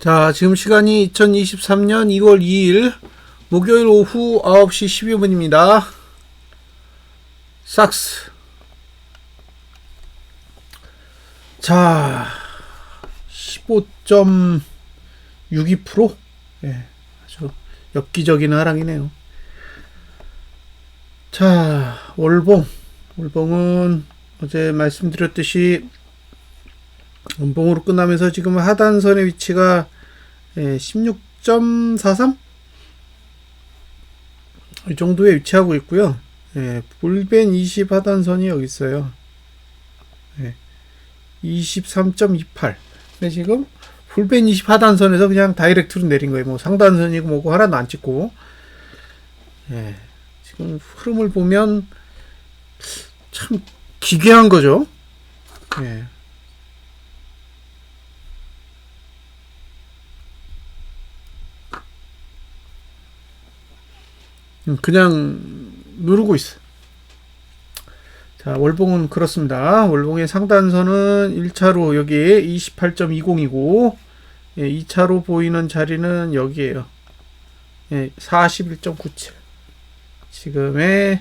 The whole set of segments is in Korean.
자, 지금 시간이 2023년 2월 2일 목요일 오후 9시 12분입니다. 삭스. 자, 15.62%? 예, 아주 엽기적인 하락이네요. 자, 월봉. 월봉은 어제 말씀드렸듯이 원봉으로 끝나면서 지금 하단선의 위치가 예, 16.43? 이 정도에 위치하고 있고요. 예, 볼벤 20 하단선이 여기 있어요. 예, 23.28. 근데 지금 볼벤 20 하단선에서 그냥 다이렉트로 내린 거예요. 뭐 상단선이고 뭐고 하나도 안 찍고. 예, 지금 흐름을 보면 참 기괴한 거죠. 예. 그냥 누르고 있어. 자, 월봉은 그렇습니다. 월봉의 상단선은 1차로 여기에 28.20이고, 예, 2차로 보이는 자리는 여기에요. 예, 41.97. 지금의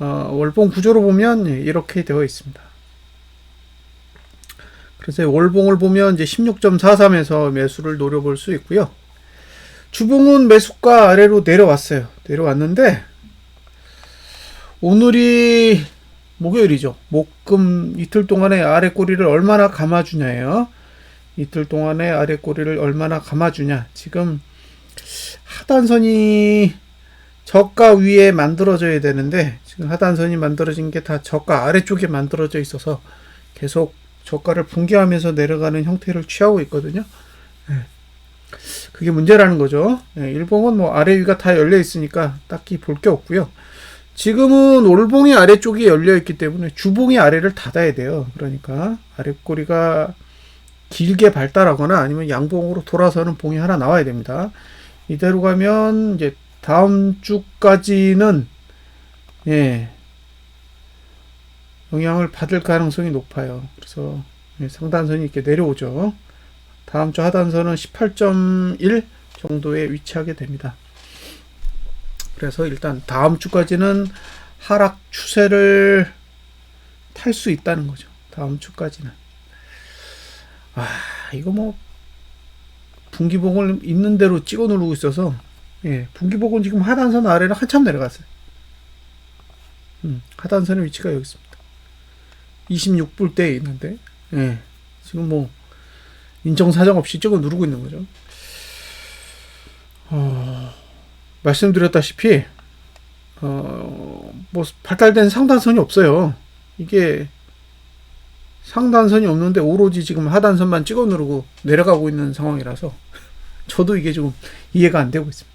어, 월봉 구조로 보면 예, 이렇게 되어 있습니다. 그래서 월봉을 보면 이제 16.43에서 매수를 노려볼 수 있고요. 주봉은 매수가 아래로 내려왔어요. 내려왔는데 오늘이 목요일이죠. 목금 이틀 동안의 아래 꼬리를 얼마나 감아주냐예요. 이틀 동안의 아래 꼬리를 얼마나 감아주냐. 지금 하단선이 저가 위에 만들어져야 되는데 지금 하단선이 만들어진 게 다 저가 아래쪽에 만들어져 있어서 계속 저가를 붕괴하면서 내려가는 형태를 취하고 있거든요. 네. 그게 문제라는 거죠. 네, 일봉은 뭐 아래 위가 다 열려 있으니까 딱히 볼 게 없고요. 지금은 올봉이 아래쪽이 열려 있기 때문에 주봉이 아래를 닫아야 돼요. 그러니까 아랫꼬리가 길게 발달하거나 아니면 양봉으로 돌아서는 봉이 하나 나와야 됩니다. 이대로 가면 이제 다음 주까지는 예 영향을 받을 가능성이 높아요. 그래서 예, 상단선이 이렇게 내려오죠. 다음 주 하단선은 18.1 정도에 위치하게 됩니다. 그래서 일단 다음 주까지는 하락 추세를 탈 수 있다는 거죠. 다음 주까지는. 아, 이거 뭐 분기봉을 있는 대로 찍어 누르고 있어서 예, 분기복은 지금 하단선 아래로 한참 내려갔어요. 음, 하단선의 위치가 여기 있습니다. 26불대에 있는데, 예, 지금 뭐, 인정 사정 없이 찍어 누르고 있는 거죠. 어, 말씀드렸다시피, 어, 뭐, 발달된 상단선이 없어요. 이게, 상단선이 없는데 오로지 지금 하단선만 찍어 누르고 내려가고 있는 상황이라서, 저도 이게 좀 이해가 안 되고 있습니다.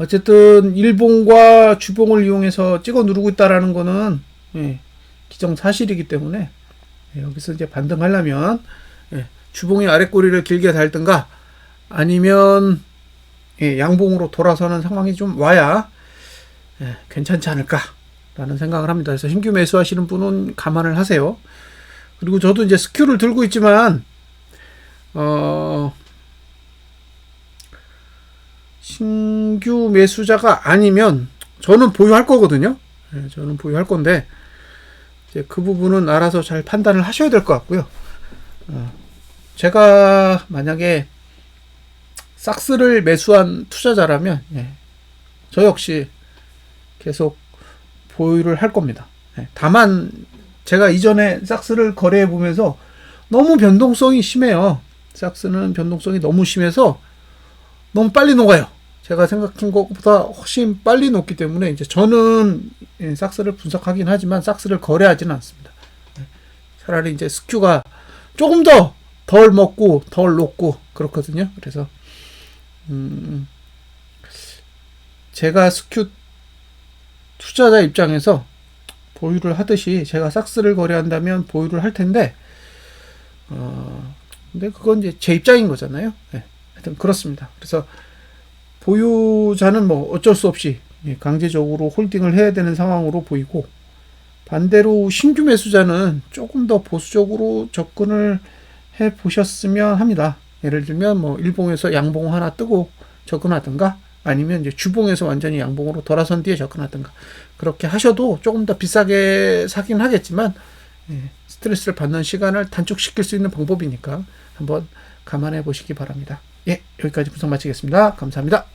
어쨌든 일봉과 주봉을 이용해서 찍어 누르고 있다라는 거는 예, 기정 사실이기 때문에 예, 여기서 이제 반등하려면 예, 주봉이 아랫꼬리를 길게 달든가 아니면 예, 양봉으로 돌아서는 상황이 좀 와야 예, 괜찮지 않을까라는 생각을 합니다. 그래서 신규 매수하시는 분은 감안을 하세요. 그리고 저도 이제 스큐를 들고 있지만 어 신규 매수자가 아니면 저는 보유할 거거든요. 네, 저는 보유할 건데 이제 그 부분은 알아서 잘 판단을 하셔야 될 것 같고요. 어, 제가 만약에 싹스를 매수한 투자자라면 예, 저 역시 계속 보유를 할 겁니다. 예, 다만 제가 이전에 싹스를 거래해 보면서 너무 변동성이 심해요. 싹스는 변동성이 너무 심해서 너무 빨리 녹아요. 제가 생각한 것보다 훨씬 빨리 녹기 때문에 이제 저는 예, 삭스를 분석하긴 하지만 삭스를 거래하지는 않습니다. 예, 차라리 이제 스큐가 조금 더 덜 먹고 덜 녹고 그렇거든요. 그래서 음 제가 스큐 투자자 입장에서 보유를 하듯이 제가 삭스를 거래한다면 보유를 할 텐데 어 근데 그건 이제 제 입장인 거잖아요. 네. 하여튼 그렇습니다. 그래서 보유자는 뭐 어쩔 수 없이 예, 강제적으로 홀딩을 해야 되는 상황으로 보이고 반대로 신규 매수자는 조금 더 보수적으로 접근을 해 보셨으면 합니다. 예를 들면 뭐 일봉에서 양봉 하나 뜨고 접근하든가 아니면 이제 주봉에서 완전히 양봉으로 돌아선 뒤에 접근하든가 그렇게 하셔도 조금 더 비싸게 사긴 하겠지만 예, 스트레스를 받는 시간을 단축시킬 수 있는 방법이니까 한번 감안해 보시기 바랍니다. 예, 여기까지 분석 마치겠습니다. 감사합니다.